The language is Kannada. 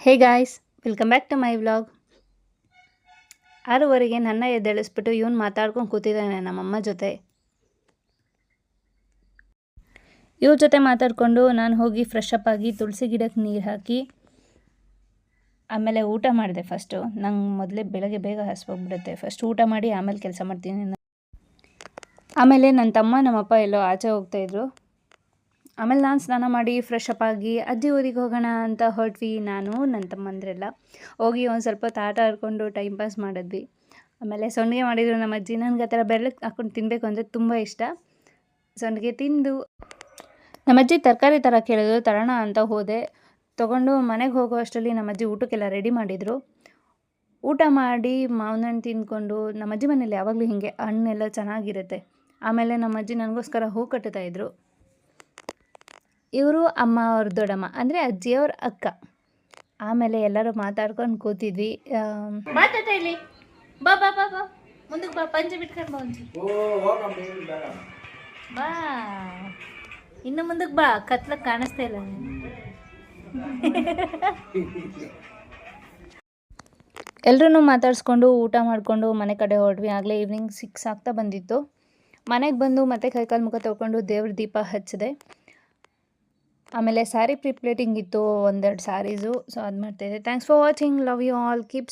Hey guys welcome back to my vlog ಆರೂವರೆಗೆ ನನ್ನ ಎದ್ದೇಳಿಸ್ಬಿಟ್ಟು ಇವನು ಮಾತಾಡ್ಕೊಂಡು ಕೂತಿದ್ದಾನೆ ನಮ್ಮಮ್ಮ ಜೊತೆ. ಇವ್ರ ಜೊತೆ ಮಾತಾಡಿಕೊಂಡು ನಾನು ಹೋಗಿ ಫ್ರೆಶ್ ಅಪ್ ಆಗಿ ತುಳಸಿ ಗಿಡಕ್ಕೆ ನೀರು ಹಾಕಿ, ಆಮೇಲೆ ಊಟ ಮಾಡಿದೆ ಫಸ್ಟು ನಂಗೆ ಮೊದಲೇ ಬೆಳಗ್ಗೆ ಬೇಗ ಹಸ್ಬೋಗ್ಬಿಡುತ್ತೆ ಫಸ್ಟ್ ಊಟ ಮಾಡಿ ಆಮೇಲೆ ಕೆಲಸ ಮಾಡ್ತೀನಿ. ಆಮೇಲೆ ನನ್ನ ತಮ್ಮ ನಮ್ಮಪ್ಪ ಎಲ್ಲೋ ಆಚೆ ಹೋಗ್ತಾಯಿದ್ರು ಆಮೇಲೆ ನಾನು ಸ್ನಾನ ಮಾಡಿ ಫ್ರೆಶ್ ಅಪ್ ಆಗಿ ಅಜ್ಜಿ ಊರಿಗೆ ಹೋಗೋಣ ಅಂತ ಹೊರಟ್ವಿ ನಾನು ನನ್ನ ತಮ್ಮಂದ್ರೆಲ್ಲ. ಹೋಗಿ ಒಂದು ಸ್ವಲ್ಪ ಹೊತ್ತು ಆಟ ಆಡ್ಕೊಂಡು ಟೈಮ್ ಪಾಸ್ ಮಾಡಿದ್ವಿ. ಆಮೇಲೆ ಸೊಂಡಿಗೆ ಮಾಡಿದ್ರು ನಮ್ಮ ಅಜ್ಜಿ. ನನಗೆ ಆ ಥರ ಬೆರಳಕ್ಕೆ ಹಾಕ್ಕೊಂಡು ತಿನ್ನಬೇಕು ಅಂದರೆ ತುಂಬ ಇಷ್ಟ. ಸೊಂಡಿಗೆ ತಿಂದು ನಮ್ಮ ಅಜ್ಜಿ ತರಕಾರಿ ಥರ ಕೇಳಿದ್ರು, ತರೋಣ ಅಂತ ಹೋದೆ. ತೊಗೊಂಡು ಮನೆಗೆ ಹೋಗೋ ಅಷ್ಟರಲ್ಲಿ ನಮ್ಮ ಅಜ್ಜಿ ಊಟಕ್ಕೆಲ್ಲ ರೆಡಿ ಮಾಡಿದರು. ಊಟ ಮಾಡಿ ಮಾವಿನ ಹಣ್ಣು ತಿಂದ್ಕೊಂಡು ನಮ್ಮ ಅಜ್ಜಿ ಮನೇಲಿ ಯಾವಾಗಲೂ ಹೀಗೆ ಹಣ್ಣೆಲ್ಲ ಚೆನ್ನಾಗಿರುತ್ತೆ. ಆಮೇಲೆ ನಮ್ಮ ಅಜ್ಜಿ ನನಗೋಸ್ಕರ ಹೂ ಕಟ್ಟುತ್ತಾ ಇದ್ರು. ಇವರು ಅಮ್ಮ ಅವ್ರ ದೊಡ್ಡಮ್ಮ ಅಂದರೆ ಅಜ್ಜಿಯವ್ರ ಅಕ್ಕ. ಆಮೇಲೆ ಎಲ್ಲರೂ ಮಾತಾಡ್ಕೊಂಡು ಕೂತಿದ್ವಿ ಮಾತಾಡ ಇಲ್ಲಿ ಬಾ ಬಾ ಬಾ ಬಾ. ಮುಂದಕ್ಕೆ ಬಾ ಪಂಚೆ ಬಿಟ್ಕೊಂಡು ಬಾ ಒಂಚೂರು. ಬಾ. ಇನ್ನು ಮುಂದಕ್ಕೆ ಬಾ ಕತ್ಲಕ್ಕೆ ಕಾಣಿಸ್ತಾ ಇಲ್ಲ ಎಲ್ಲರೂ ಮಾತಾಡಿಸ್ಕೊಂಡು ಊಟ ಮಾಡಿಕೊಂಡು ಮನೆ ಕಡೆ ಹೊರಡ್ವಿ ಆಗಲೇ ಈವ್ನಿಂಗ್ ಸಿಕ್ಸ್ ಆಗ್ತಾ ಬಂದಿತ್ತು. ಮನೆಗೆ ಬಂದು ಮತ್ತೆ ಕೈಕಾಲು ಮುಖ ತೊಗೊಂಡು ದೇವ್ರ ದೀಪ ಹಚ್ಚಿದೆ. ಆಮೇಲೆ ಸ್ಯಾರಿ ಪ್ರಿಪ್ಲೇಟಿಂಗ್ ಇತ್ತು ಒಂದೆರಡು ಸ್ಯಾರೀಸು. ಸೊ ಅದು ಮಾಡ್ತಾಯಿದ್ದೆ thanks for watching love you all keep